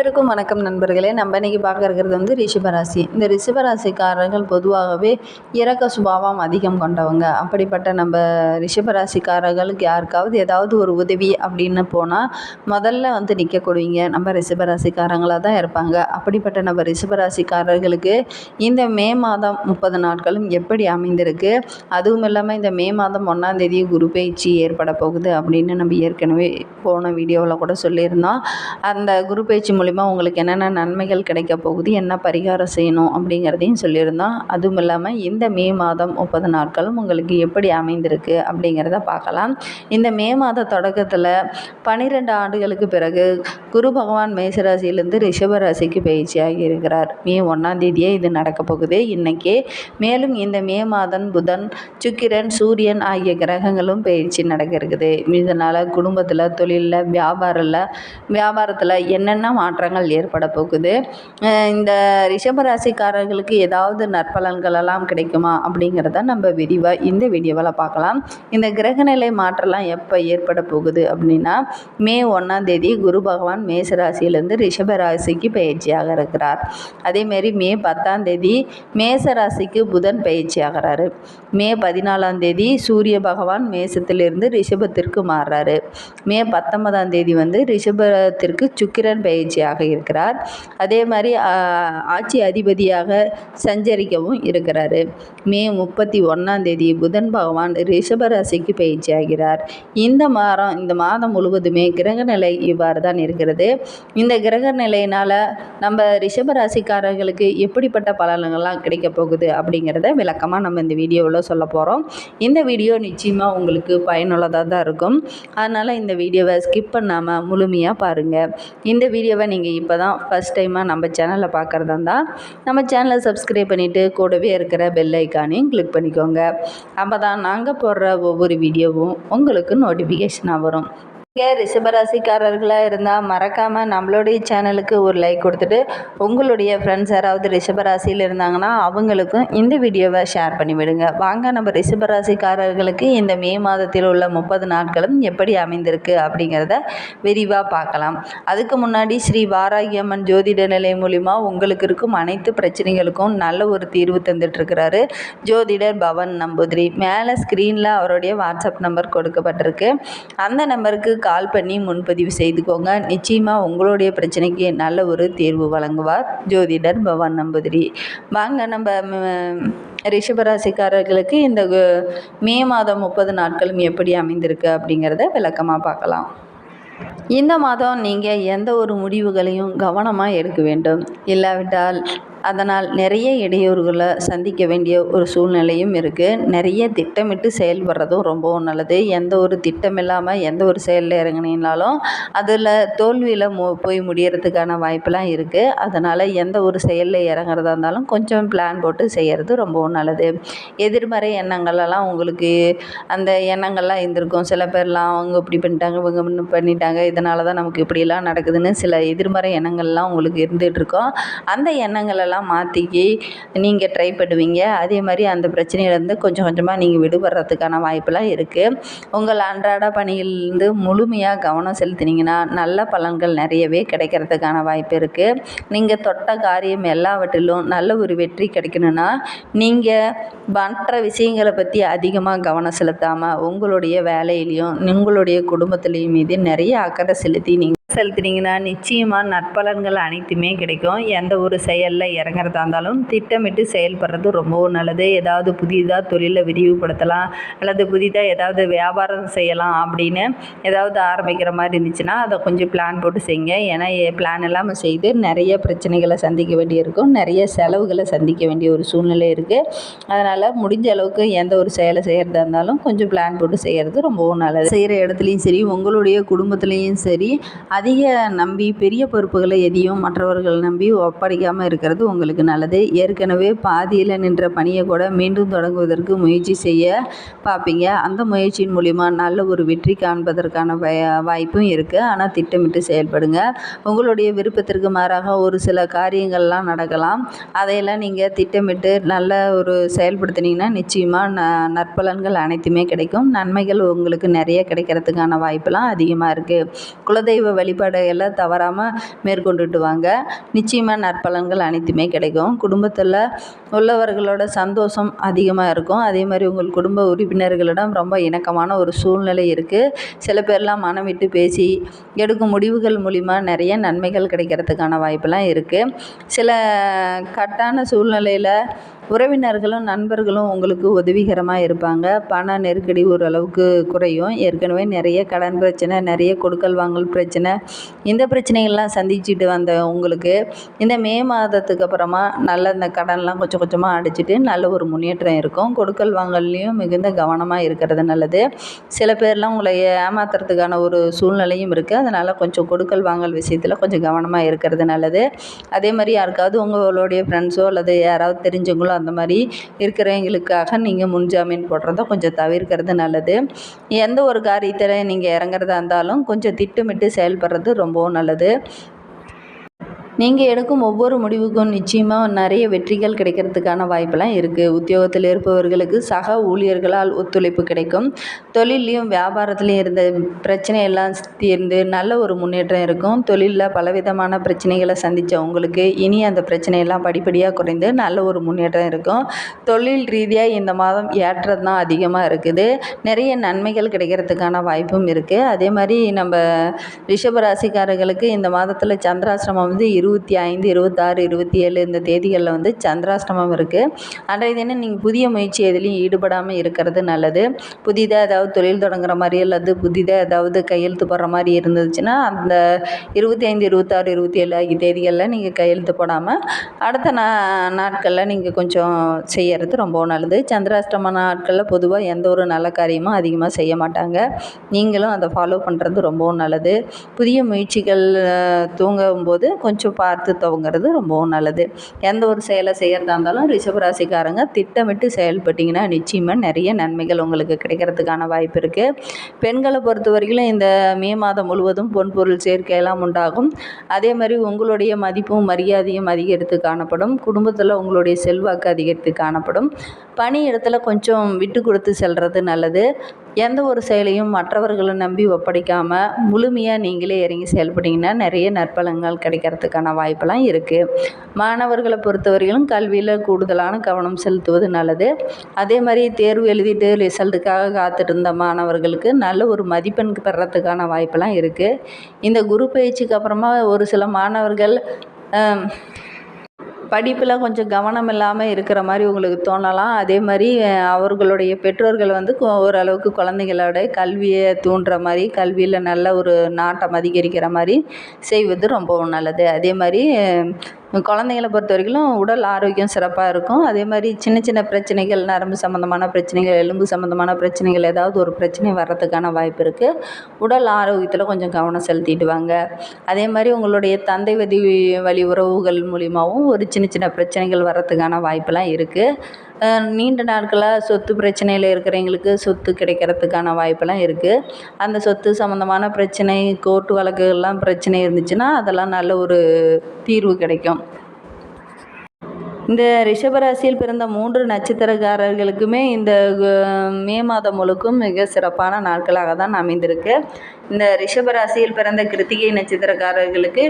அனைவருக்கும் வணக்கம் நண்பர்களே. நம்ம இன்றைக்கி பார்க்க இருக்கிறது வந்து ரிஷபராசி. இந்த ரிஷபராசிக்காரர்கள் பொதுவாகவே இறக்க சுபாவம் அதிகம் கொண்டவங்க. அப்படிப்பட்ட நம்ம ரிஷபராசிக்காரர்களுக்கு யாருக்காவது ஏதாவது ஒரு உதவி அப்படின்னு போனால் முதல்ல வந்து நிற்கக்கூடியவங்க நம்ம ரிஷபராசிக்காரங்களாக தான் இருப்பாங்க. அப்படிப்பட்ட நம்ம ரிஷபராசிக்காரர்களுக்கு இந்த மே மாதம் முப்பது நாட்களும் எப்படி அமைந்திருக்கு? அதுவும் இல்லாமல் இந்த மே மாதம் ஒன்றாந்தேதி குரு பயிற்சி ஏற்பட போகுது அப்படின்னு நம்ம ஏற்கனவே போன வீடியோவில் கூட சொல்லியிருந்தோம். அந்த குரு பயிற்சி மூலிமா உங்களுக்கு என்னென்ன நன்மைகள் கிடைக்க போகுது என்ன பரிகாரம் செய்யணும் அப்படிங்கிறதையும் சொல்லியிருந்தோம் அதுவும் இல்லாமல் இந்த மே மாதம் முப்பது நாட்களும் உங்களுக்கு எப்படி அமைந்திருக்கு அப்படிங்கிறத பார்க்கலாம். இந்த மே மாத தொடக்கத்தில் பன்னிரெண்டு ஆண்டுகளுக்கு பிறகு குரு பகவான் மேசராசியிலேருந்து ரிஷபராசிக்கு பயிற்சியாகி இருக்கிறார். மே ஒன்றாம் தேதியே இது நடக்க போகுது. இன்றைக்கே மேலும் இந்த மே மாதம் புதன் சுக்கிரன் சூரியன் ஆகிய கிரகங்களும் பயிற்சி நடக்க இருக்குது. இதனால் குடும்பத்தில் தொழிலில் வியாபாரில் வியாபாரத்தில் என்னென்ன மாற்றங்கள் ஏற்பட போகுது. இந்த ரிஷபராசிக்காரர்களுக்கு ஏதாவது நற்பலன்கள் எல்லாம் கிடைக்குமா அப்படிங்கிறத நம்ம விரிவாக இந்த வீடியோவில் பார்க்கலாம். இந்த கிரகநிலை மாற்றம்லாம் எப்போ ஏற்பட போகுது அப்படின்னா மே ஒன்றாம் தேதி குரு பகவான் மேசராசியிலேருந்து ரிஷபராசிக்கு பயிற்சியாக இருக்கிறார். அதேமாரி மே பத்தாம் தேதி மேச ராசிக்கு புதன் பயிற்சியாகிறாரு. மே பதினாலாம் தேதி சூரிய பகவான் மேசத்திலிருந்து ரிஷபத்திற்கு மாறுறாரு. மே பத்தொன்பதாம் தேதி வந்து ரிஷபத்திற்கு சுக்கிரன் பயிற்சி ஆட்சியாக இருக்கிறார். அதே மாதிரி ஆட்சி அதிபதியாக சஞ்சரிக்கவும் இருக்கிறாரு. மே முப்பத்தி ஒன்றாம் தேதி புதன் பகவான் ரிஷபராசிக்கு பயிற்சி ஆகிறார் இந்த மாதம் இந்த மாதம் முழுவதுமே கிரக நிலை இவ்வாறு தான் இருக்கிறது. இந்த கிரக நிலையினால் நம்ம ரிஷபராசிக்காரர்களுக்கு எப்படிப்பட்ட பலன்கள்லாம் கிடைக்க போகுது அப்படிங்கிறத விளக்கமாக நம்ம இந்த வீடியோவில் சொல்ல போகிறோம் இந்த வீடியோ நிச்சயமாக உங்களுக்கு பயனுள்ளதாக தான் இருக்கும். அதனால் இந்த வீடியோவை ஸ்கிப் பண்ணாமல் முழுமையாக பாருங்கள் இந்த வீடியோவை நீங்கள் இப்போ தான் ஃபஸ்ட் டைமாக நம்ம சேனலை பார்க்குறதா இருந்தால் நம்ம சேனலை சப்ஸ்கிரைப் பண்ணிவிட்டு கூடவே இருக்கிற பெல் ஐக்கானையும் கிளிக் பண்ணிக்கோங்க. அப்போ தான் நாங்கள் போடுற ஒவ்வொரு வீடியோவும் உங்களுக்கு நோட்டிஃபிகேஷனாக வரும். நீங்கள் ரிஷபராசிக்காரர்களாக இருந்தால் மறக்காமல் நம்மளுடைய சேனலுக்கு ஒரு லைக் கொடுத்துட்டு உங்களுடைய ஃப்ரெண்ட்ஸ் யாராவது ரிஷபராசியில் இருந்தாங்கன்னா அவங்களுக்கும் இந்த வீடியோவை ஷேர் பண்ணி விடுங்க வாங்க நம்ம ரிஷபராசிக்காரர்களுக்கு இந்த மே மாதத்தில் உள்ள முப்பது நாட்களும் எப்படி அமைந்திருக்கு அப்படிங்கிறத விரிவாக பார்க்கலாம். அதுக்கு முன்னாடி ஸ்ரீ வாராகியம்மன் ஜோதிட நிலை மூலிமா உங்களுக்கு இருக்கும் அனைத்து பிரச்சனைகளுக்கும் நல்ல ஒரு தீர்வு தந்துட்டுருக்கிறாரு. ஜோதிடர் பவன் நம்பூதிரி. மேலே ஸ்க்ரீனில் அவருடைய வாட்ஸ்அப் நம்பர் கொடுக்கப்பட்டிருக்கு. அந்த நம்பருக்கு கால் பண்ணி முன்பதிவு செய்துக்கோங்க. நிச்சயமாக உங்களுடைய பிரச்சனைக்கு நல்ல ஒரு தீர்வு வழங்குவார். ஜோதிடர் பவான் நம்பூதிரி. வாங்க நம்ம ரிஷபராசிக்காரர்களுக்கு இந்த மே மாதம் முப்பது நாட்களும் எப்படி அமைந்திருக்கு அப்படிங்கிறத விளக்கமாக பார்க்கலாம். இந்த மாதம் நீங்கள் எந்த ஒரு முடிவுகளையும் கவனமாக எடுக்க வேண்டும். இல்லாவிட்டால் அதனால் நிறைய இடையூறுகளை சந்திக்க வேண்டிய ஒரு சூழ்நிலையும் இருக்குது நிறைய திட்டமிட்டு செயல்படுறதும் ரொம்பவும் நல்லது. எந்த ஒரு திட்டம் இல்லாமல் எந்த ஒரு செயலில் இறங்கினீங்கனாலும் அதில் தோல்வியில் மு போய் முடியறதுக்கான வாய்ப்பெல்லாம் இருக்குது அதனால் எந்த ஒரு செயலில் இறங்குறதா இருந்தாலும் கொஞ்சம் பிளான் போட்டு செய்கிறது ரொம்பவும் நல்லது. எதிர்மறை எண்ணங்களெல்லாம் உங்களுக்கு அந்த எண்ணங்கள்லாம் இருந்திருக்கும். சில பேர்லாம் அவங்க இப்படி பண்ணிட்டாங்க இவங்க பண்ணிட்டாங்க இதனால தான் நமக்கு இப்படியெல்லாம் நடக்குதுன்னு சில எதிர்மறை எண்ணங்கள்லாம் உங்களுக்கு இருந்துகிட்ருக்கோம் அந்த எண்ணங்கள் எண்ணங்களெல்லாம் மாற்றிக்கி நீங்கள் ட்ரை பண்ணுவீங்க. அதே மாதிரி அந்த பிரச்சனையிலேருந்து கொஞ்சம் கொஞ்சமாக நீங்கள் விடுபடுறதுக்கான வாய்ப்பெல்லாம் இருக்குது உங்கள் அன்றாட பணியிலிருந்து முழுமையாக கவனம் செலுத்தினீங்கன்னா நல்ல பலன்கள் நிறையவே கிடைக்கிறதுக்கான வாய்ப்பு இருக்குது நீங்கள் தொட்ட காரியம் எல்லாவற்றிலும் நல்ல ஒரு வெற்றி கிடைக்கணும்னா நீங்கள் மற்ற விஷயங்களை பற்றி அதிகமாக கவனம் செலுத்தாமல் உங்களுடைய வேலையிலையும் உங்களுடைய குடும்பத்துலேயும் மீது நிறைய அக்கறை செலுத்தி நீங்கள் செலுத்துனீங்கன்னா நிச்சயமாக நற்பலன்கள் அனைத்துமே கிடைக்கும். எந்த ஒரு செயலில் இறங்குறதா இருந்தாலும் திட்டமிட்டு செயல்படுறது ரொம்பவும் நல்லது. ஏதாவது புதிதாக தொழிலை விரிவுபடுத்தலாம். அல்லது புதிதாக ஏதாவது வியாபாரம் செய்யலாம் அப்படின்னு ஏதாவது ஆரம்பிக்கிற மாதிரி இருந்துச்சுன்னா அதை கொஞ்சம் பிளான் போட்டு செய்யுங்க. ஏன்னா பிளான் இல்லாமல் செய்து நிறைய பிரச்சனைகளை சந்திக்க வேண்டியிருக்கும். நிறைய செலவுகளை சந்திக்க வேண்டிய ஒரு சூழ்நிலை இருக்குது அதனால் முடிஞ்ச அளவுக்கு எந்த ஒரு செயலை செய்கிறதா இருந்தாலும் கொஞ்சம் பிளான் போட்டு செய்கிறது ரொம்பவும் நல்லது. செய்கிற இடத்துலையும் சரி உங்களுடைய குடும்பத்துலேயும் சரி அதிக நம்பி பெரிய பொறுப்புகளை எதையும் மற்றவர்கள் நம்பி ஒப்படைக்காமல் இருக்கிறது உங்களுக்கு நல்லது. ஏற்கனவே பாதியில் நின்ற பணியை கூட மீண்டும் தொடங்குவதற்கு முயற்சி செய்ய பார்ப்பீங்க. அந்த முயற்சியின் மூலிமா நல்ல ஒரு வெற்றி காண்பதற்கான வாய்ப்பும் இருக்குது ஆனால் திட்டமிட்டு செயல்படுங்க. உங்களுடைய விருப்பத்திற்கு மாறாக ஒரு சில காரியங்கள்லாம் நடக்கலாம். அதையெல்லாம் நீங்கள் திட்டமிட்டு நல்ல ஒரு செயல்படுத்தினீங்கன்னா நிச்சயமாக ந நற்பலன்கள் அனைத்துமே கிடைக்கும். நன்மைகள் உங்களுக்கு நிறைய கிடைக்கிறதுக்கான வாய்ப்பெல்லாம் அதிகமாக இருக்குது குலதெய்வ வழி வழிபாடுகளை தவறாமல் மேற்கொண்டுட்டு வாங்க நிச்சயமாக நற்பலன்கள் அனைத்துமே கிடைக்கும். குடும்பத்தில் உள்ளவர்களோட சந்தோஷம் அதிகமாக இருக்கும். அதே மாதிரி உங்கள் குடும்ப உறுப்பினர்களிடம் ரொம்ப இணக்கமான ஒரு சூழ்நிலை இருக்குது சில பேர்லாம் மனம் விட்டு பேசி எடுக்கும் முடிவுகள் மூலிமா நிறைய நன்மைகள் கிடைக்கிறதுக்கான வாய்ப்பெல்லாம் இருக்குது சில கட்டான சூழ்நிலையில் உறவினர்களும் நண்பர்களும் உங்களுக்கு உதவிகரமாக இருப்பாங்க. பண நெருக்கடி ஓரளவுக்கு குறையும். ஏற்கனவே நிறைய கடன் பிரச்சனை நிறைய கொடுக்கல் வாங்கல் பிரச்சனை இந்த பிரச்சனைகள்லாம் சந்திச்சுட்டு வந்த உங்களுக்கு இந்த மே மாதத்துக்கு அப்புறமா நல்ல இந்த கடன்லாம் கொஞ்சம் கொஞ்சமாக அடிச்சுட்டு நல்ல ஒரு முன்னேற்றம் இருக்கும். கொடுக்கல் வாங்கல்லையும் மிகுந்த கவனமாக இருக்கிறது நல்லது. சில பேர்லாம் உங்களை ஏமாத்துறதுக்கான ஒரு சூழ்நிலையும் இருக்குது அதனால் கொஞ்சம் கொடுக்கல் வாங்கல் விஷயத்தில் கொஞ்சம் கவனமாக இருக்கிறது நல்லது. அதே மாதிரி யாருக்காவது உங்களுடைய ஃப்ரெண்ட்ஸோ அல்லது யாராவது தெரிஞ்சவங்களோ அந்த மாதிரி இருக்கிறவங்களுக்காக நீங்கள் முன்ஜாமீன் போடுறத கொஞ்சம் தவிர்க்கிறது நல்லது. எந்த ஒரு காரியத்தில் நீங்கள் இறங்குறதா இருந்தாலும் கொஞ்சம் திட்டமிட்டு செயல்படுறது ரொம்பவும் நல்லது. நீங்கள் எடுக்கும் ஒவ்வொரு முடிவுக்கும் நிச்சயமாக நிறைய வெற்றிகள் கிடைக்கிறதுக்கான வாய்ப்பெல்லாம் இருக்குது உத்தியோகத்தில் இருப்பவர்களுக்கு சக ஊழியர்களால் ஒத்துழைப்பு கிடைக்கும். தொழிலையும் வியாபாரத்துலேயும் இருந்த பிரச்சனையெல்லாம் தீர்ந்து நல்ல ஒரு முன்னேற்றம் இருக்கும். தொழிலில் பலவிதமான பிரச்சனைகளை சந்தித்த உங்களுக்கு இனி அந்த பிரச்சனையெல்லாம் படிப்படியாக குறைந்து நல்ல ஒரு முன்னேற்றம் இருக்கும். தொழில் ரீதியாக இந்த மாதம் ஏற்றம் தான் அதிகமாக இருக்குது. நிறைய நன்மைகள் கிடைக்கிறதுக்கான வாய்ப்பும் இருக்குது அதே மாதிரி நம்ம ரிஷபராசிக்காரர்களுக்கு இந்த மாதத்தில் சந்திராசிரமம் வந்து இரு இருபத்தி ஐந்து இருபத்தாறு இருபத்தி ஏழு இந்த தேதிகளில் வந்து சந்திராஷ்டமம் இருக்குது அன்றைய தினம் நீங்கள் புதிய முயற்சி எதுலேயும் ஈடுபடாமல் இருக்கிறது நல்லது. புதிதாக ஏதாவது தொழில் தொடங்குற மாதிரி அல்லது புதிதாக ஏதாவது கையெழுத்து போடுற மாதிரி இருந்துச்சுன்னா அந்த இருபத்தி ஐந்து இருபத்தாறு இருபத்தி ஏழு ஆகிய தேதிகளில் நீங்கள் கையெழுத்து போடாமல் அடுத்த நா நாட்களில் நீங்கள் கொஞ்சம் செய்கிறது ரொம்ப நல்லது. சந்திராஷ்டம நாட்களில் பொதுவாக எந்த ஒரு நல்ல காரியமும் அதிகமாக செய்ய மாட்டாங்க. நீங்களும் அதை ஃபாலோ பண்ணுறது ரொம்பவும் நல்லது. புதிய முயற்சிகள் தூங்கும்போது கொஞ்சம் பார்த்து துவங்குறது ரொம்பவும் நல்லது. எந்த ஒரு செயலை செய்கிறதா இருந்தாலும் ரிஷபராசிக்காரங்க திட்டமிட்டு செயல்பட்டிங்கன்னா நிச்சயமாக நிறைய நன்மைகள் உங்களுக்கு கிடைக்கிறதுக்கான வாய்ப்பு இருக்குது பெண்களை பொறுத்த வரைக்கும் இந்த மே மாதம் முழுவதும் பொன் பொருள் சேர்க்கையெல்லாம் உண்டாகும். அதே மாதிரி உங்களுடைய மதிப்பும் மரியாதையும் அதிகரித்து காணப்படும். குடும்பத்தில் உங்களுடைய செல்வாக்கு அதிகரித்து காணப்படும். பணி இடத்துல கொஞ்சம் விட்டு கொடுத்து செல்வது நல்லது. எந்த ஒரு செயலையும் மற்றவர்களை நம்பி ஒப்படைக்காமல் முழுமையாக நீங்களே இறங்கி செயல்பட்டிங்கன்னா நிறைய நற்பலங்கள் கிடைக்கிறதுக்கான வாய்ப்பெல்லாம் இருக்குது மாணவர்களை பொறுத்தவரையிலும் கல்வியில் கூடுதலான கவனம் செலுத்துவது நல்லது. அதே மாதிரி தேர்வு எழுதிட்டு ரிசல்ட்டுக்காக காத்துட்டு இருந்த மாணவர்களுக்கு நல்ல ஒரு மதிப்பெண் பெறத்துக்கான வாய்ப்பெல்லாம் இருக்குது இந்த குரு பயிற்சிக்கு அப்புறமா ஒரு சில மாணவர்கள் படிப்பில் கொஞ்சம் கவனம் இல்லாமல் இருக்கிற மாதிரி உங்களுக்கு தோணலாம். அதே மாதிரி அவர்களுடைய பெற்றோர்கள் வந்து ஓரளவுக்கு குழந்தைங்களோட கல்வியை தூண்டுற மாதிரி கல்வியில் நல்ல ஒரு நாட்டம் அதிகரிக்கிற மாதிரி செய்வது ரொம்பவும் நல்லது. அதே மாதிரி குழந்தைங்கள பொறுத்த வரைக்கும் உடல் ஆரோக்கியம் சிறப்பாக இருக்கும். அதே மாதிரி சின்ன சின்ன பிரச்சனைகள் நரம்பு சம்மந்தமான பிரச்சனைகள் எலும்பு சம்மந்தமான பிரச்சனைகள் ஏதாவது ஒரு பிரச்சனை வர்றதுக்கான வாய்ப்பு இருக்குது உடல் ஆரோக்கியத்தில் கொஞ்சம் கவனம் செலுத்திட்டு வாங்க அதே மாதிரி உங்களுடைய தந்தை வதி வழி உறவுகள் மூலியமாகவும் ஒரு சின்ன சின்ன பிரச்சனைகள் வர்றதுக்கான வாய்ப்பெல்லாம் இருக்குது நீண்ட நாட்களாக சொத்து பிரச்சனையில் இருக்கிறவங்களுக்கு சொத்து கிடைக்கிறதுக்கான வாய்ப்பெல்லாம் இருக்குது அந்த சொத்து சம்மந்தமான பிரச்சனை கோர்ட்டு வழக்குகள்லாம் பிரச்சனை இருந்துச்சுன்னா அதெல்லாம் நல்ல ஒரு தீர்வு கிடைக்கும். இந்த ரிஷபராசியில் பிறந்த மூன்று நட்சத்திரக்காரர்களுக்குமே இந்த மே மாதம் முழுக்கும் மிக சிறப்பான நாட்களாக தான் அமைந்திருக்கு. இந்த ரிஷபராசியில் பிறந்த கிருத்திகை நட்சத்திரக்காரர்களுக்கு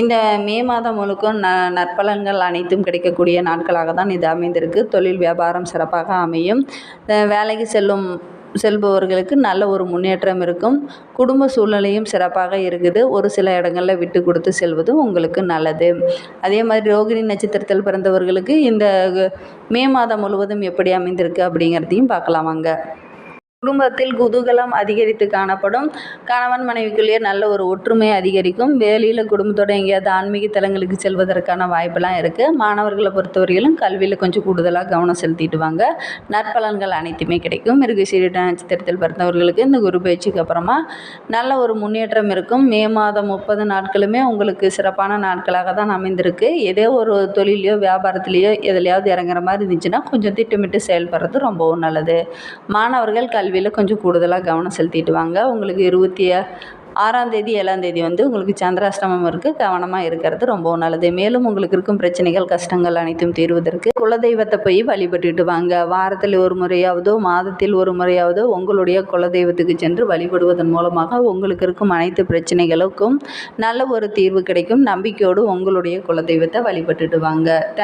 இந்த மே மாதம் முழுக்கும் ந நற்பலன்கள் அனைத்தும் கிடைக்கக்கூடிய நாட்களாக தான் இது அமைந்திருக்கு. தொழில் வியாபாரம் சிறப்பாக அமையும். வேலைக்கு செல்லும் செல்பவர்களுக்கு நல்ல ஒரு முன்னேற்றம் இருக்கும். குடும்ப சூழ்நிலையும் சிறப்பாக இருக்குது. ஒரு சில இடங்களில் விட்டு கொடுத்து செல்வதும் உங்களுக்கு நல்லது. அதே மாதிரி ரோகிணி நட்சத்திரத்தில் பிறந்தவர்களுக்கு இந்த மே மாதம் முழுவதும் எப்படி அமைந்திருக்கு அப்படிங்கிறதையும் பார்க்கலாம் வாங்க குடும்பத்தில் குதூகலம் அதிகரித்து காணப்படும். கணவன் மனைவிக்குள்ளேயே நல்ல ஒரு ஒற்றுமை அதிகரிக்கும். வெளியில் குடும்பத்தோட எங்கேயாவது ஆன்மீக தலங்களுக்கு செல்வதற்கான வாய்ப்பெல்லாம் இருக்குது மாணவர்களை பொறுத்தவரையிலும் கல்வியில் கொஞ்சம் கூடுதலாக கவனம் செலுத்திட்டு வாங்க. நற்பலன்கள் அனைத்துமே கிடைக்கும். மிருகசீரிட நட்சத்திரத்தில் பிறந்தவர்களுக்கு இந்த குரு பயிற்சிக்கு அப்புறமா நல்ல ஒரு முன்னேற்றம் இருக்கும். மே மாதம் முப்பது நாட்களுமே உங்களுக்கு சிறப்பான நாட்களாக தான் அமைந்திருக்கு. ஏதோ ஒரு தொழிலையோ வியாபாரத்திலேயோ எதுலையாவது இறங்குற மாதிரி இருந்துச்சுன்னா கொஞ்சம் திட்டமிட்டு செயல்படுறது ரொம்பவும் நல்லது. மாணவர்கள் கல்வியில் கொஞ்சம் கூடுதலாக கவனம் செலுத்திட்டு வாங்க உங்களுக்கு இருபத்தி ஆறாம் தேதி ஏழாம் தேதி வந்து உங்களுக்கு சந்திராஷ்டமம் இருக்குது கவனமாக இருக்கிறது ரொம்பவும் நல்லது. மேலும் உங்களுக்கு இருக்கும் பிரச்சனைகள் கஷ்டங்கள் அனைத்தும் தீர்வதற்கு குலதெய்வத்தை போய் வழிபட்டுட்டு வாங்க. வாரத்தில் ஒரு முறையாவதோ மாதத்தில் ஒரு முறையாவதோ உங்களுடைய குலதெய்வத்துக்கு சென்று வழிபடுவதன் மூலமாக உங்களுக்கு இருக்கும் அனைத்து பிரச்சனைகளுக்கும் நல்ல ஒரு தீர்வு கிடைக்கும். நம்பிக்கையோடு உங்களுடைய குலதெய்வத்தை வழிபட்டுட்டு வாங்க.